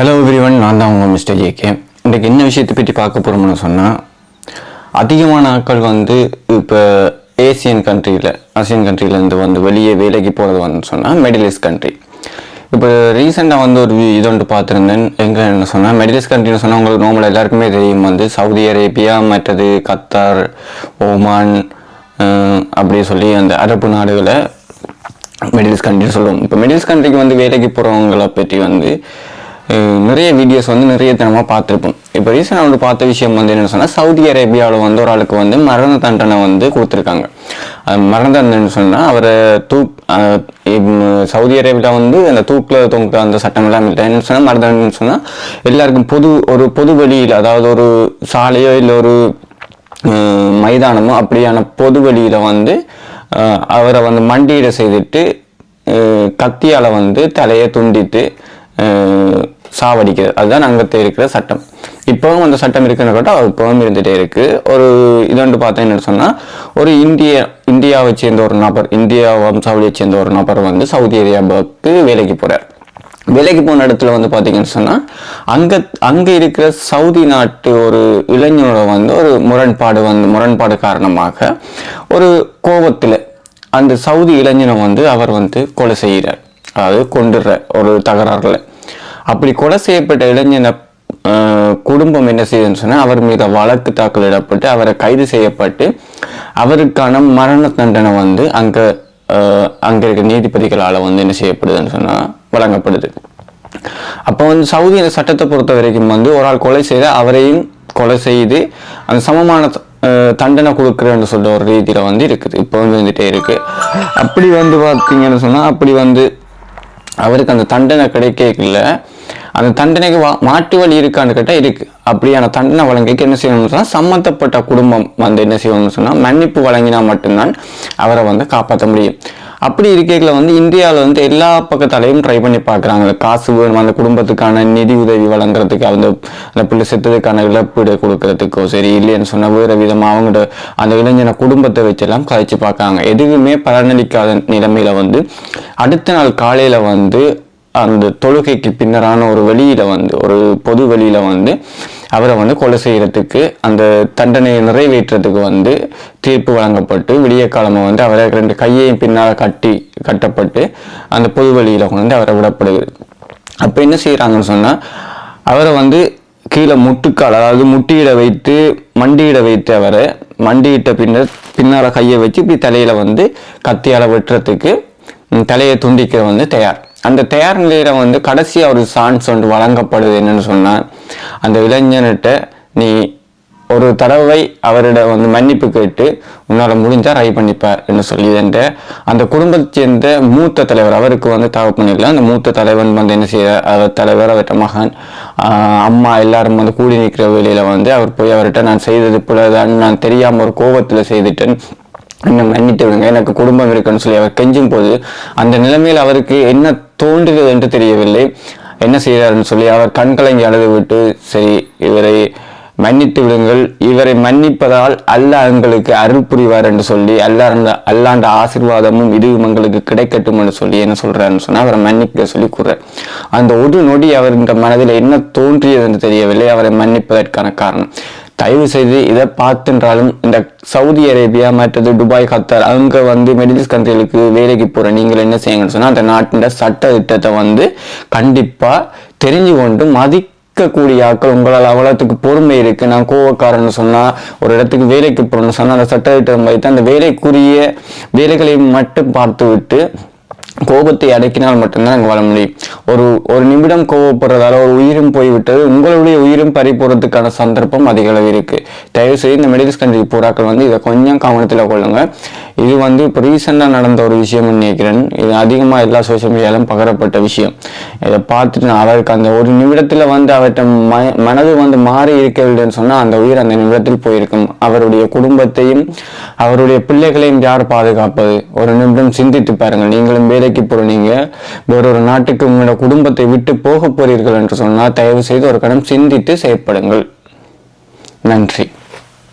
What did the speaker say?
Hello everyone நான் தான் உங்கள் மிஸ்டர் ஜேகே இன்றைக்கு என்ன விஷயத்தை பற்றி பார்க்க போகிறோம்னு சொன்னால் அதிகமான ஆட்கள் வந்து இப்போ ஏசியன் கண்ட்ரியில் ஆசியன் கண்ட்ரிலேருந்து வந்து வெளியே வேலைக்கு போகிறது வந்து சொன்னால் மெடிலிஸ்ட் கண்ட்ரி இப்போ ரீசெண்டாக வந்து ஒரு இது ஒன்று பார்த்துருந்தேன். எங்கே என்ன சொன்னால் மெடிலிஸ்ட் கண்ட்ரின்னு சொன்னால் உங்களுக்கு நார்மல் எல்லாருக்குமே தெரியும். வந்து சவுதி அரேபியா மற்றது கத்தார் ஓமான் அப்படி சொல்லி அந்த அரபு நாடுகளை மிடில்ஸ் கண்ட்ரின்னு சொல்லுவோம். இப்போ மிடில்ஸ் கண்ட்ரிக்கு வந்து வேலைக்கு போகிறவங்கள பற்றி வந்து நிறைய வீடியோஸ் வந்து நிறைய தினமாக பார்த்துருப்போம். இப்போ ரீசெண்டாக வந்து பார்த்த விஷயம் வந்து என்னென்னு சொன்னால் சவுதி அரேபியாவில் வந்து ஒரு ஆளுக்கு வந்து மரண தண்டனை வந்து கொடுத்துருக்காங்க. மரண தண்டனைன்னு சொன்னால் அவரை தூக் சவுதி அரேபியா வந்து அந்த தூக்கில் தொங்க அந்த சட்டம் எல்லாம் இல்லை. என்ன சொன்னால் மரண தண்டனைன்னு சொன்னால் எல்லாருக்கும் பொது ஒரு பொது வழியில் அதாவது ஒரு சாலையோ இல்லை ஒரு மைதானமோ அப்படியான பொது வழியில் வந்து அவரை வந்து மண்டியிட செய்துட்டு கத்தியால் வந்து தலையை துண்டித்து சாவடிக்கிறது அதுதான் அங்கத்தை இருக்கிற சட்டம். இப்போவும் அந்த சட்டம் இருக்குன்னு கேட்டால் அது இப்போவும் இருந்துகிட்டே இருக்குது ஒரு இதொன்று பார்த்தா என்ன சொன்னால் ஒரு இந்திய இந்தியாவை சேர்ந்த ஒரு நபர் இந்தியா வம்சாவளியை சேர்ந்த ஒரு நபர் வந்து சவுதி அரேபியாவுக்கு வேலைக்கு போகிறார் வேலைக்கு போன இடத்துல வந்து பார்த்தீங்கன்னு சொன்னால் அங்கே அங்கே இருக்கிற சவுதி நாட்டு ஒரு இளைஞனோட வந்து ஒரு முரண்பாடு வந்து முரண்பாடு காரணமாக ஒரு கோபத்தில் அந்த சவுதி இளைஞனை வந்து அவர் வந்து கொலை செய்கிறார். அதாவது கொண்டுடுற ஒரு தகராறுல. அப்படி கொலை செய்யப்பட்ட இளைஞனை குடும்பம் என்ன செய்யுதுன்னு சொன்னால் அவர் மீது வழக்கு தாக்கல் இடப்பட்டு அவரை கைது செய்யப்பட்டு அவருக்கான மரண தண்டனை வந்து அங்கே அங்கே இருக்க நீதிபதிகளால் வந்து என்ன செய்யப்படுதுன்னு சொன்னால் வழங்கப்படுது. அப்போ வந்து சவுதி இந்த சட்டத்தை பொறுத்த வரைக்கும் வந்து ஒரு ஆள் கொலை செய்த அவரையும் கொலை செய்து அந்த சமமான அஹ், தண்டனை கொடுக்குறேன்னு சொல்ற ஒரு ரீதியில் வந்து இருக்குது. இப்போ வந்து வந்துட்டே இருக்கு. அப்படி வந்து பார்த்தீங்கன்னு சொன்னால் அப்படி வந்து அவருக்கு அந்த தண்டனை கிடைக்கல அந்த தண்டனைக்கு வா வழி இருக்கான்னு கேட்டால் இருக்குது அப்படியான தண்டனை வழங்கிக்கு என்ன செய்யணும்னு சொன்னால் சம்மந்தப்பட்ட குடும்பம் வந்து என்ன செய்யணும்னு சொன்னால் மன்னிப்பு வழங்கினா மட்டும்தான் அவரை வந்து காப்பாற்ற முடியும். அப்படி இருக்கைகளை வந்து இந்தியாவில் வந்து எல்லா பக்கத்தாலையும் ட்ரை பண்ணி பார்க்குறாங்க காசு வேணும் அந்த குடும்பத்துக்கான நிதி உதவி வழங்குறதுக்கு அந்த அந்த பிள்ளை செத்ததுக்கான இழப்பீடு கொடுக்கறதுக்கோ சரி இல்லைன்னு சொன்னால் வேறு விதமாக அவங்களோட அந்த இளைஞனை குடும்பத்தை வச்செல்லாம் கழிச்சு பார்க்குறாங்க எதுவுமே பலனளிக்காத நிலைமையில் வந்து அடுத்த நாள் காலையில் வந்து அந்த தொழுகைக்கு பின்னரான ஒரு வெளியில் வந்து ஒரு பொது வெளியில் வந்து அவரை வந்து கொலை செய்கிறதுக்கு அந்த தண்டனையை நிறைவேற்றுறதுக்கு வந்து தீர்ப்பு வழங்கப்பட்டு விடிய காலமாக வந்து அவரை ரெண்டு கையையும் பின்னால் கட்டி கட்டப்பட்டு அந்த பொது வெளியில வந்து அவரை விடப்படுது. அப்போ என்ன செய்கிறாங்கன்னு சொன்னால் அவரை வந்து கீழே முட்டுக்கால் அதாவது முட்டியிட வைத்து மண்டியிட வைத்து அவரை மண்டியிட்ட பின்னர் பின்னால் கையை வச்சு இப்படி தலையில் வந்து கத்தியால் வெட்டுறதுக்கு தலையை துண்டிக்க வந்து தயார். அந்த தயார் நிலையில வந்து கடைசி ஒரு சான்ஸ் ஒன்று வழங்கப்படுது என்னன்னு சொன்னா அந்த இளைஞன்கிட்ட நீ ஒரு தடவை அவரிட வந்து மன்னிப்பு கேட்டு உன்னால் முடிஞ்சால் ரை பண்ணிப்பார் என்று சொல்லிதென்ற அந்த குடும்பத்தை சேர்ந்த மூத்த தலைவர் அவருக்கு வந்து தகவல் பண்ணிக்கலாம். அந்த மூத்த தலைவன் வந்து என்ன செய்ய அவர் தலைவர் அவர்கிட்ட மகன் அம்மா எல்லாரும் வந்து கூடி நிற்கிற வேலையில் வந்து அவர் போய் அவர்கிட்ட நான் செய்தது பிள்ளைதான் நான் தெரியாமல் ஒரு கோபத்தில் செய்துட்டேன். என்ன மன்னித்து விடுங்க எனக்கு குடும்பம் இருக்குன்னு சொல்லி அவர் கெஞ்சும் போது அந்த நிலைமையில் அவருக்கு என்ன தோன்றுகிறது என்று தெரியவில்லை. என்ன செய்கிறாருன்னு சொல்லி அவர் கண்கலங்கி அழுது விட்டு சரி இவரை மன்னித்து விடுங்கள். இவரை மன்னிப்பதால் அல்லாஹ் எங்களுக்கு அருள் புரிவார் என்று சொல்லி அல்லாஹ் அல்லாண்ட ஆசீர்வாதமும் இதுவும் எங்களுக்கு கிடைக்கட்டும் என்று சொல்லி என்ன சொல்றாருன்னு சொன்னா அவரை மன்னிக்க சொல்லி கூறார் அந்த ஒரு நொடி அவருடைய மனதில் என்ன தோன்றியது என்று தெரியவில்லை. அவரை மன்னிப்பதற்கான காரணம். தயவு செய்து இதை பார்த்துன்றாலும் இந்த சவுதி அரேபியா மற்றது துபாய் கத்தார் அங்க வந்து மிடில்ஸ் கண்ட்ரிகளுக்கு வேலைக்கு போற நீங்கள் என்ன செய்யுங்கன்னு சொன்னா அந்த நாட்டின் சட்ட திட்டத்தை வந்து கண்டிப்பா தெரிஞ்சு கொண்டு மதிக்கக்கூடிய ஆட்கள் உங்களால் அவ்வளோத்துக்கு பொறுமை இருக்கு. நான் கோவக்காரன்னு சொன்னா ஒரு இடத்துக்கு வேலைக்கு போறேன்னு சொன்னா அந்த சட்ட திட்டம் வைத்து அந்த வேலைக்குரிய வேலைகளை மட்டும் பார்த்து விட்டு கோபத்தை அடக்கினால் மட்டும்தான் அங்கே வாழ முடியும். ஒரு ஒரு நிமிடம் கோபப்படுறதால ஒரு உயிரும் போய்விட்டது. உங்களுடைய உயிரும் பறி போடுறதுக்கான சந்தர்ப்பம் அதிக அளவு இருக்கு. தயவு செய்து இந்த மிடில் கண்ட்ரி புறாக்கள் வந்து இதை கொஞ்சம் கவனத்தில் கொள்ளுங்க. இது வந்து இப்போ ரீசெண்டாக நடந்த ஒரு விஷயம்னு நினைக்கிறேன். இது அதிகமாக எல்லா சோஷியல் மீடியாலும் பகரப்பட்ட விஷயம். இதை பார்த்துட்டு நான் அவருக்கு அந்த ஒரு நிமிடத்தில் வந்து அவர்கிட்ட ம மனது வந்து மாறி இருக்கவில்லைன்னு சொன்னால் அந்த உயிர் அந்த நிமிடத்தில் போயிருக்கும். அவருடைய குடும்பத்தையும் அவருடைய பிள்ளைகளையும் யார் பாதுகாப்பது? ஒரு நிமிடம் சிந்தித்து பாருங்கள். நீங்களும் வேலைக்கு போகிறீங்க வேறொரு நாட்டுக்கு உங்களோட குடும்பத்தை விட்டு போக போகிறீர்கள் என்று சொன்னால் தயவு செய்து ஒரு கணம் சிந்தித்து செயற்படுங்கள். நன்றி.